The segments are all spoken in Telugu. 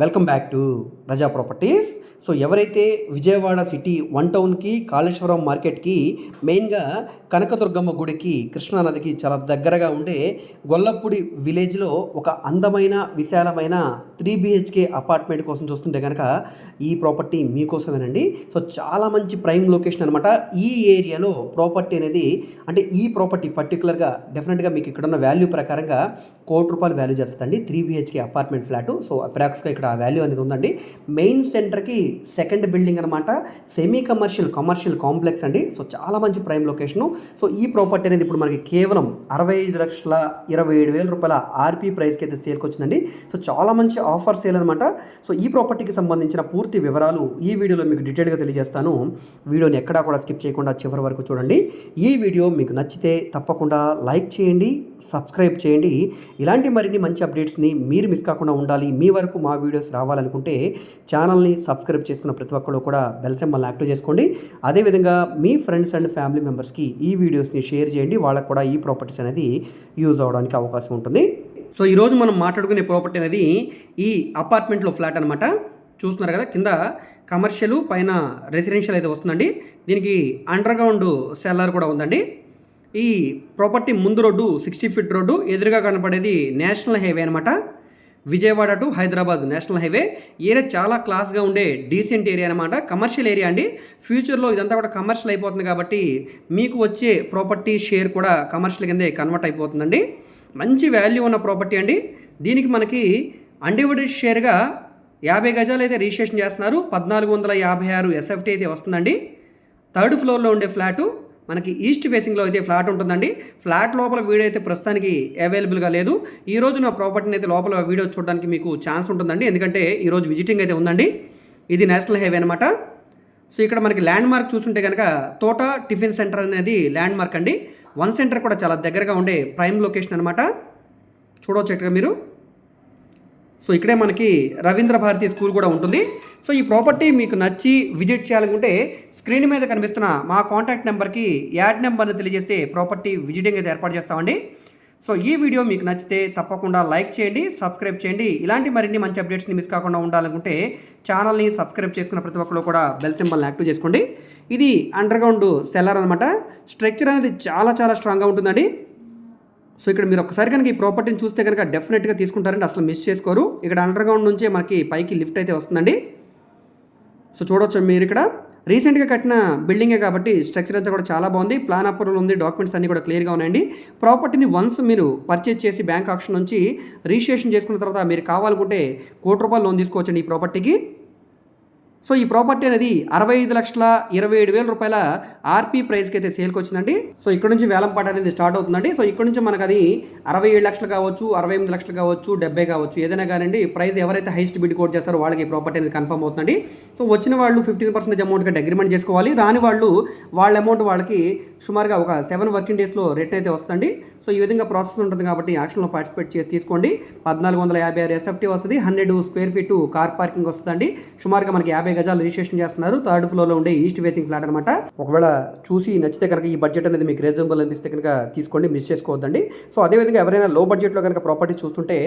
Welcome back to Raza properties. So ఎవరైతే విజయవాడ సిటీ వన్ టౌన్కి కాళేశ్వరం మార్కెట్కి మెయిన్గా కనకదుర్గమ్మ గుడికి కృష్ణానదికి చాలా దగ్గరగా ఉండే గొల్లపూడి విలేజ్లో ఒక అందమైన విశాలమైన త్రీ బిహెచ్కే అపార్ట్మెంట్ కోసం చూస్తుంటే కనుక ఈ ప్రాపర్టీ మీకోసమేనండి. సో చాలా మంచి ప్రైమ్ లొకేషన్ అనమాట ఈ ఏరియాలో ప్రాపర్టీ అనేది అంటే ఈ ప్రాపర్టీ పర్టికులర్గా డెఫినెట్గా మీకు ఇక్కడ ఉన్న వాల్యూ ప్రకారంగా కోటి రూపాయలు వాల్యూ చేస్తుందండి three BHK apartment flat. So అప్రాక్స్గా ఇక్కడ ఆ వాల్యూ అనేది ఉందండి. మెయిన్ సెంటర్కి సెకండ్ బిల్డింగ్ అనమాట సెమీ కమర్షియల్ కమర్షియల్ కాంప్లెక్స్ అండి. సో చాలా మంచి ప్రైమ్ లొకేషను సో ఈ ప్రాపర్టీ అనేది ఇప్పుడు మనకి కేవలం అరవై ఐదు లక్షల ఇరవై ఏడు వేల రూపాయల ఆర్పీ ప్రైస్కి అయితే సేల్కి వచ్చిందండి. సో చాలా మంచి ఆఫర్ సేల్ అనమాట సో ఈ ప్రాపర్టీకి సంబంధించిన పూర్తి వివరాలు ఈ వీడియోలో మీకు డీటెయిల్గా తెలియజేస్తాను. వీడియోని ఎక్కడా కూడా స్కిప్ చేయకుండా చివరి వరకు చూడండి. ఈ వీడియో మీకు నచ్చితే తప్పకుండా లైక్ చేయండి. సబ్స్క్రైబ్ చేయండి. ఇలాంటి మరిన్ని మంచి అప్డేట్స్ని మీరు మిస్ కాకుండా ఉండాలి. మీ వరకు మా వీడియోస్ రావాలనుకుంటే ఛానల్ని సబ్స్క్రైబ్ చేసుకున్న ప్రతి ఒక్కరు కూడా బెల్ సింబల్ని యాక్టివ్ చేసుకోండి. అదేవిధంగా మీ ఫ్రెండ్స్ అండ్ ఫ్యామిలీ మెంబర్స్కి ఈ వీడియోస్ని షేర్ చేయండి. వాళ్ళకు కూడా ఈ ప్రాపర్టీస్ అనేది యూజ్ అవడానికి అవకాశం ఉంటుంది. సో ఈరోజు మనం మాట్లాడుకునే ప్రాపర్టీ అనేది ఈ అపార్ట్మెంట్లో ఫ్లాట్ అనమాట చూస్తున్నారు కదా కింద కమర్షియల్ పైన రెసిడెన్షియల్ అయితే వస్తుందండి. దీనికి అండర్ గ్రౌండ్ సెల్లర్ కూడా ఉందండి. ఈ ప్రాపర్టీ ముందు రోడ్డు సిక్స్టీ ఫీట్ రోడ్డు ఎదురుగా కనపడేది నేషనల్ హైవే అనమాట Vijayawada to Hyderabad national highway. Area చాలా క్లాస్గా ఉండే డీసెంట్ ఏరియా అనమాట కమర్షియల్ ఏరియా అండి. ఫ్యూచర్లో ఇదంతా కూడా కమర్షియల్ అయిపోతుంది కాబట్టి మీకు వచ్చే ప్రాపర్టీ షేర్ కూడా కమర్షియల్ కిందే కన్వర్ట్ అయిపోతుందండి. మంచి వాల్యూ ఉన్న ప్రాపర్టీ అండి. దీనికి మనకి అన్డివైడెడ్ షేర్గా యాభై గజాలు అయితే రిజిస్ట్రేషన్ చేస్తున్నారు. పద్నాలుగు వందల యాభై ఆరు ఎస్ఎఫ్టీ అయితే వస్తుందండి. థర్డ్ ఫ్లోర్లో ఉండే ఫ్లాటు మనకి ఈస్ట్ ఫేసింగ్లో అయితే ఫ్లాట్ ఉంటుందండి. ఫ్లాట్ లోపల వీడియో అయితే ప్రస్తుతానికి అవైలబుల్గా లేదు. ఈ రోజు నా ప్రాపర్టీని అయితే లోపల వీడియో చూడడానికి మీకు ఛాన్స్ ఉంటుందండి. ఎందుకంటే ఈరోజు విజిటింగ్ అయితే ఉందండి. ఇది నేషనల్ హైవే అనమాట సో ఇక్కడ మనకి ల్యాండ్ మార్క్ చూస్తుంటే కనుక తోట టిఫిన్ సెంటర్ అనేది ల్యాండ్ మార్క్ అండి. వన్ సెంటర్ కూడా చాలా దగ్గరగా ఉండే ప్రైమ్ లొకేషన్ అనమాట చూడవచ్చు ఇక్కడ మీరు. సో ఇక్కడే మనకి రవీంద్ర భారతి స్కూల్ కూడా ఉంటుంది. సో ఈ ప్రాపర్టీ మీకు నచ్చి విజిట్ చేయాలనుకుంటే స్క్రీన్ మీద కనిపిస్తున్న మా కాంటాక్ట్ నెంబర్కి యాడ్ నెంబర్ని తెలియజేస్తే ప్రాపర్టీ విజిటింగ్ అయితే ఏర్పాటు చేస్తామండి. సో ఈ వీడియో మీకు నచ్చితే తప్పకుండా లైక్ చేయండి సబ్స్క్రైబ్ చేయండి. ఇలాంటి మరిన్ని మంచి అప్డేట్స్ని మిస్ కాకుండా ఉండాలనుకుంటే ఛానల్ని సబ్స్క్రైబ్ చేసుకున్న ప్రతి ఒక్కరు కూడా బెల్ సింబల్ని యాక్టివ్ చేసుకోండి. ఇది అండర్ గ్రౌండ్ సెల్లర్ అనమాట స్ట్రక్చర్ అనేది చాలా చాలా స్ట్రాంగ్గా ఉంటుందండి. సో ఇక్కడ మీరు ఒకసారి కనుక ఈ ప్రాపర్టీని చూస్తే కనుక డెఫినెట్గా తీసుకుంటారండి. అసలు మిస్ చేసుకోరు. ఇక్కడ అండర్ గ్రౌండ్ నుంచే మనకి పైకి లిఫ్ట్ అయితే వస్తుందండి. సో చూడవచ్చు మీరు ఇక్కడ. రీసెంట్గా కట్టిన బిల్డింగే కాబట్టి స్ట్రక్చర్ అంతా కూడా చాలా బాగుంది. ప్లాన్ అప్రూవల్ ఉంది. డాక్యుమెంట్స్ అన్నీ కూడా క్లియర్గా ఉన్నాయండి. ప్రాపర్టీని వన్స్ మీరు పర్చేజ్ చేసి బ్యాంక్ ఆప్షన్ నుంచి రిజిస్ట్రేషన్ చేసుకున్న తర్వాత మీరు కావాలనుకుంటే కోటి రూపాయలు లోన్ తీసుకోవచ్చండి ఈ ప్రాపర్టీకి సో ఈ ప్రాపర్టీ అనేది అరవై ఐదు లక్షల ఇరవై ఏడు వేల రూపాయల ఆర్పీ ప్రైస్కి అయితే సేల్కి వచ్చిందండి సో ఇక్కడ నుంచి వేలంపాట అనేది స్టార్ట్ అవుతుందండి. సో ఇక్కడ నుంచి మనకు అది అరవై ఏడు లక్షలు కావచ్చు అరవై ఎనిమిది లక్షలు కావచ్చు డెబ్బై కావచ్చు ఏదైనా కానివ్వండి ప్రైస్ ఎవరైతే హైస్ట్ బిడ్ కోట్ చేస్తారో వాళ్ళకి ప్రాపర్టీ అనేది కన్ఫర్మ్ అవుతుందండి. సో వచ్చిన వాళ్ళు ఫిఫ్టీన్ పర్సెంటేజ్ అమౌంట్ కట్టి అగ్రిమెంట్ చేసుకోవాలి. రాని వాళ్ళు వాళ్ళ అమౌంట్ వాళ్ళకి సుమారుగా ఒక సెవెన్ వర్కింగ్ డేస్లో రిటర్న్ అయితే వస్తుంది సో ఈ విధంగా ప్రాసెస్ ఉంటుంది కాబట్టి యాక్షన్లో పార్టిసిపేట్ చేసి తీసుకోండి. పద్నాలుగు వందల యాభై ఆరు ఎస్ఎఫ్టీ వస్తుంది. Hundred square feet car parking వస్తుందండి. సుమారుగా మనకి యాభై గజాలు రిజిస్ట్రేషన్ చేస్తున్నారు. థర్డ్ ఫ్లోర్లో ఉండే ఈస్ట్ ఫేసింగ్ ఫ్లాట్ అనమాట ఒకవేళ చూసి నచ్చితే కనుక ఈ బడ్జెట్ అనేది మీకు రీజనబుల్ అనిపిస్తే కనుక తీసుకోండి. మిస్ చేసుకోవద్దండి. సో అదేవిధంగా ఎవరైనా లో బడ్జెట్లో కనుక ప్రాపర్టీ చూస్తుంటే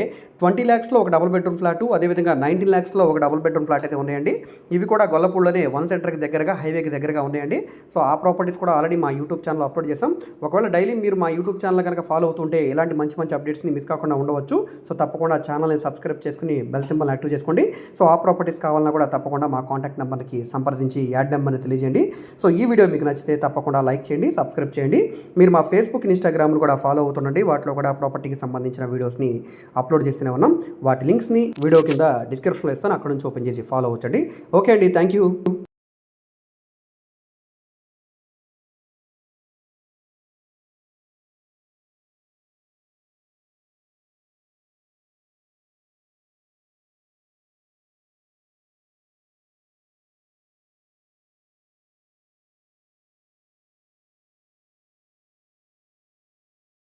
ట్వంటీ ల్యాక్స్లో ఒక డబుల్ బెడ్రూమ్ ఫ్లాట్ అదేవిధంగా నైన్టీన్ ల్యాక్స్లో ఒక డబుల్ బెడ్రూమ్ ఫ్లాట్ అయితే ఉన్నాయండి. ఇవి కూడా గొల్లపూడిలోనే వన్ సెంటర్కి దగ్గరగా హైవేకి దగ్గరగా ఉన్నాయండి. సో ఆ ప్రాపర్టీస్ కూడా ఆల్రెడీ మా యూట్యూబ్ ఛానల్ అప్లోడ్ చేసాం ఒకవేళ డైలీ మీరు మా యూట్యూబ్ ఛానల్ కనుక ఫాలో అవుతుంటే ఇలాంటి మంచి మంచి అప్డేట్స్ని మిస్ కాకుండా ఉండవచ్చు. సో తప్పకుండా ఛానల్ని సబ్స్క్రైబ్ చేసుకుని బెల్ సింబల్ యాక్టివ్ చేసుకోండి. సో ఆ ప్రాపర్టీస్ కావాలన్నా కూడా తప్పకుండా మా కాంటాక్ట్ నెంబర్కి సంప్రదించి యాడ్ నెంబర్ని తెలియజేయండి. సో ఈ వీడియో మీకు నచ్చితే తప్పకుండా లైక్ చేయండి సబ్స్క్రైబ్ చేయండి. మీరు మా ఫేస్బుక్ ఇన్స్టాగ్రామ్ను కూడా ఫాలో అవుతుండండి. వాటిలో కూడా ప్రాపర్టీకి సంబంధించిన వీడియోస్ని అప్లోడ్ చేస్తూనే ఉన్నాం. వాటి లింక్స్ని వీడియో కింద డిస్క్రిప్షన్లో ఇస్తాను. అక్కడ నుంచి ఓపెన్ చేసి ఫాలో అవ్వచ్చండి. ఓకే అండి. Thank you